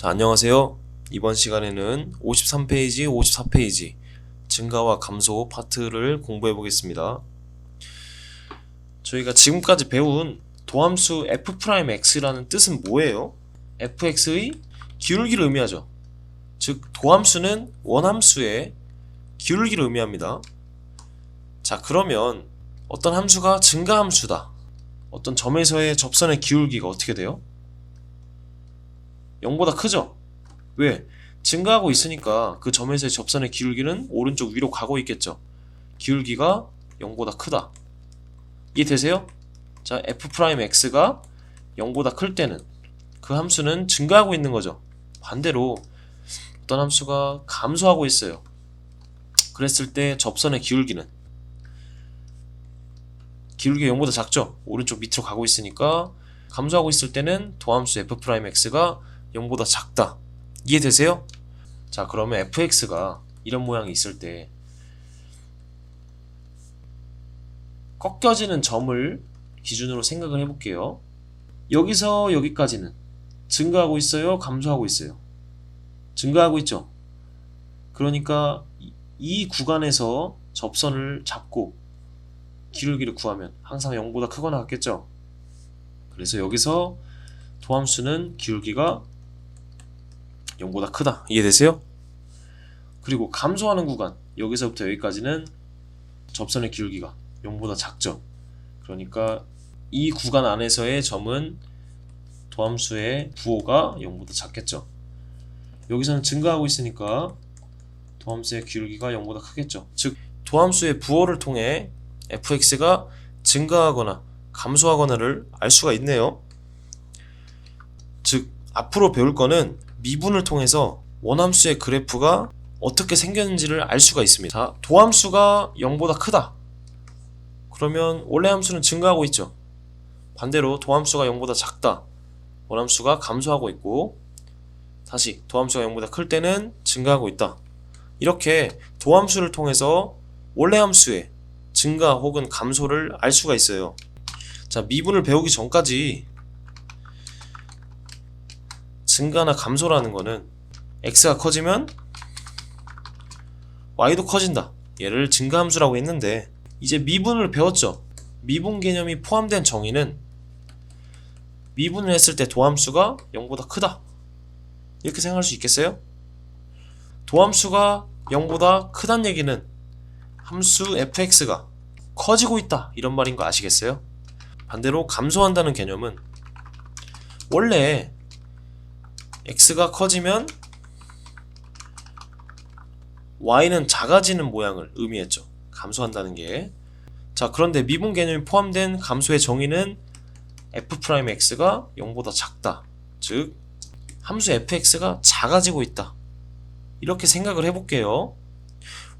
자, 안녕하세요. 이번 시간에는 53페이지, 54페이지 증가와 감소 파트를 공부해 보겠습니다. 저희가 지금까지 배운 도함수 f'x라는 뜻은 뭐예요? fx의 기울기를 의미하죠. 즉 도함수는 원함수의 기울기를 의미합니다. 자, 그러면 어떤 함수가 증가함수다. 어떤 점에서의 접선의 기울기가 어떻게 돼요? 0보다 크죠? 왜? 증가하고 있으니까 그 점에서의 접선의 기울기는 오른쪽 위로 가고 있겠죠. 기울기가 0보다 크다. 이해되세요? 자, f'x가 0보다 클 때는 그 함수는 증가하고 있는 거죠. 반대로 어떤 함수가 감소하고 있어요. 그랬을 때 접선의 기울기는 기울기가 0보다 작죠? 오른쪽 밑으로 가고 있으니까 감소하고 있을 때는 도함수 f'x가 0보다 작다. 이해되세요? 자, 그러면 fx가 이런 모양이 있을 때 꺾여지는 점을 기준으로 생각을 해볼게요. 여기서 여기까지는 증가하고 있어요? 감소하고 있어요? 증가하고 있죠? 그러니까 이- 이 구간에서 접선을 잡고 기울기를 구하면 항상 0보다 크거나 같겠죠? 그래서 여기서 도함수는 기울기가 0보다 크다. 이해되세요? 그리고 감소하는 구간 여기서부터 여기까지는 접선의 기울기가 0보다 작죠. 그러니까 이 구간 안에서의 점은 도함수의 부호가 0보다 작겠죠. 여기서는 증가하고 있으니까 도함수의 기울기가 0보다 크겠죠. 즉 도함수의 부호를 통해 fx가 증가하거나 감소하거나를 알 수가 있네요. 즉 앞으로 배울 거는 미분을 통해서 원함수의 그래프가 어떻게 생겼는지를 알 수가 있습니다. 자, 도함수가 0보다 크다. 그러면 원래 함수는 증가하고 있죠. 반대로 도함수가 0보다 작다. 원함수가 감소하고 있고 다시 도함수가 0보다 클 때는 증가하고 있다. 이렇게 도함수를 통해서 원래 함수의 증가 혹은 감소를 알 수가 있어요. 자, 미분을 배우기 전까지 증가나 감소라는 거는 x가 커지면 y도 커진다. 얘를 증가함수라고 했는데 이제 미분을 배웠죠. 미분 개념이 포함된 정의는 미분을 했을 때 도함수가 0보다 크다. 이렇게 생각할 수 있겠어요? 도함수가 0보다 크단 얘기는 함수 fx가 커지고 있다. 이런 말인 거 아시겠어요? 반대로 감소한다는 개념은 원래 x가 커지면 y는 작아지는 모양을 의미했죠. 감소한다는 게. 자, 그런데 미분 개념이 포함된 감소의 정의는 f'x가 0보다 작다. 즉, 함수 fx가 작아지고 있다. 이렇게 생각을 해볼게요.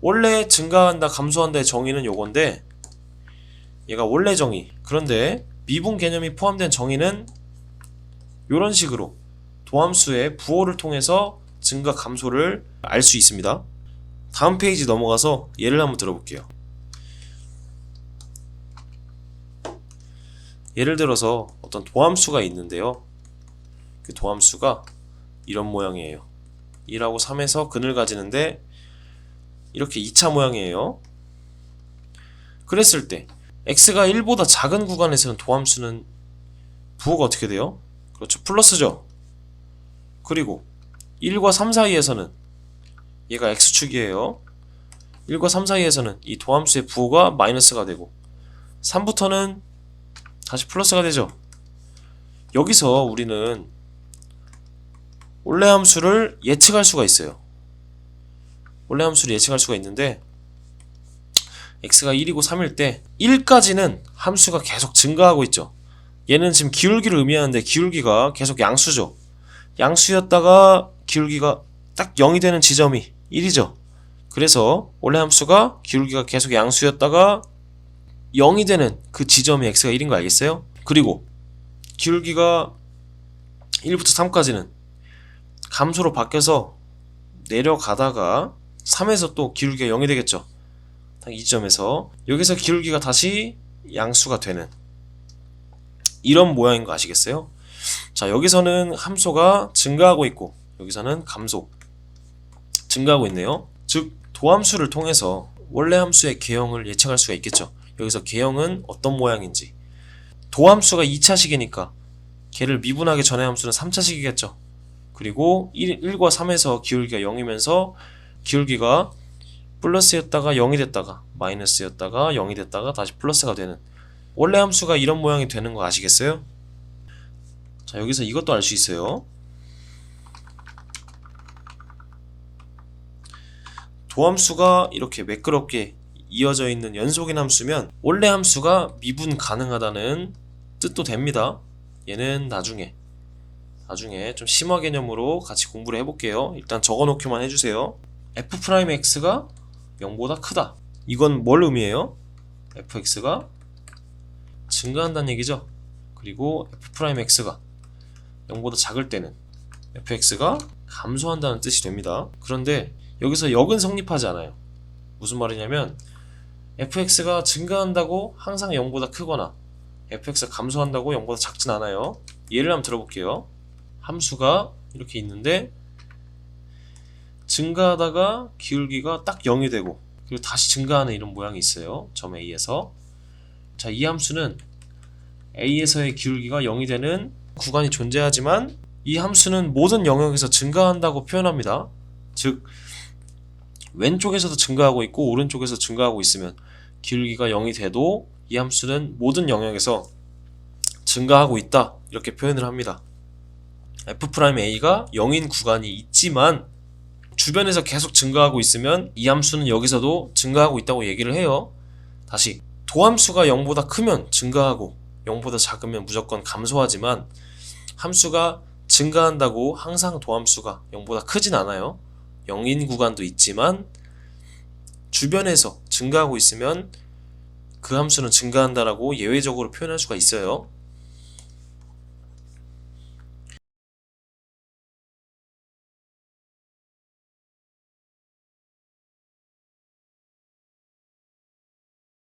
원래 증가한다, 감소한다의 정의는 요건데, 얘가 원래 정의. 그런데 미분 개념이 포함된 정의는 이런 식으로 도함수의 부호를 통해서 증가 감소를 알 수 있습니다. 다음 페이지 넘어가서 예를 한번 들어볼게요. 예를 들어서 어떤 도함수가 있는데요. 그 도함수가 이런 모양이에요. 1하고 3에서 근을 가지는데 이렇게 2차 모양이에요. 그랬을 때 x가 1보다 작은 구간에서는 도함수는 부호가 어떻게 돼요? 그렇죠. 플러스죠. 그리고 1과 3 사이에서는 얘가 x축이에요. 1과 3 사이에서는 이 도함수의 부호가 마이너스가 되고 3부터는 다시 플러스가 되죠. 여기서 우리는 원래 함수를 예측할 수가 있어요. 원래 함수를 예측할 수가 있는데 x가 1이고 3일 때 1까지는 함수가 계속 증가하고 있죠. 얘는 지금 기울기를 의미하는데 기울기가 계속 양수죠. 양수였다가 기울기가 딱 0이 되는 지점이 1이죠. 그래서 원래 함수가 기울기가 계속 양수였다가 0이 되는 그 지점이 x가 1인 거 알겠어요? 그리고 기울기가 1부터 3까지는 감소로 바뀌어서 내려가다가 3에서 또 기울기가 0이 되겠죠. 딱이 점에서 여기서 기울기가 다시 양수가 되는 이런 모양인 거 아시겠어요? 자 여기서는 함수가 증가하고 있고 여기서는 감소 증가하고 있네요. 즉 도함수를 통해서 원래 함수의 개형을 예측할 수가 있겠죠. 여기서 개형은 어떤 모양인지 도함수가 2차식이니까 걔를 미분하기 전의 함수는 3차식이겠죠. 그리고 1, 1과 3에서 기울기가 0이면서 기울기가 플러스였다가 0이 됐다가 마이너스였다가 0이 됐다가 다시 플러스가 되는 원래 함수가 이런 모양이 되는 거 아시겠어요? 자 여기서 이것도 알 수 있어요. 도함수가 이렇게 매끄럽게 이어져 있는 연속인 함수면 원래 함수가 미분 가능하다는 뜻도 됩니다. 얘는 나중에 나중에 좀 심화 개념으로 같이 공부를 해볼게요. 일단 적어놓기만 해주세요. f'x가 0보다 크다. 이건 뭘 의미해요? fx가 증가한다는 얘기죠. 그리고 f'x가 0보다 작을 때는 fx가 감소한다는 뜻이 됩니다. 그런데 여기서 역은 성립하지 않아요. 무슨 말이냐면 fx가 증가한다고 항상 0보다 크거나 fx가 감소한다고 0보다 작진 않아요. 예를 한번 들어볼게요. 함수가 이렇게 있는데 증가하다가 기울기가 딱 0이 되고 그리고 다시 증가하는 이런 모양이 있어요. 점 A에서 자, 이 함수는 A에서의 기울기가 0이 되는 구간이 존재하지만 이 함수는 모든 영역에서 증가한다고 표현합니다. 즉 왼쪽에서도 증가하고 있고 오른쪽에서 증가하고 있으면 기울기가 0이 돼도 이 함수는 모든 영역에서 증가하고 있다 이렇게 표현을 합니다. f'a가 0인 구간이 있지만 주변에서 계속 증가하고 있으면 이 함수는 여기서도 증가하고 있다고 얘기를 해요. 다시 도함수가 0보다 크면 증가하고 0보다 작으면 무조건 감소하지만 함수가 증가한다고 항상 도함수가 0보다 크진 않아요. 0인 구간도 있지만 주변에서 증가하고 있으면 그 함수는 증가한다라고 예외적으로 표현할 수가 있어요.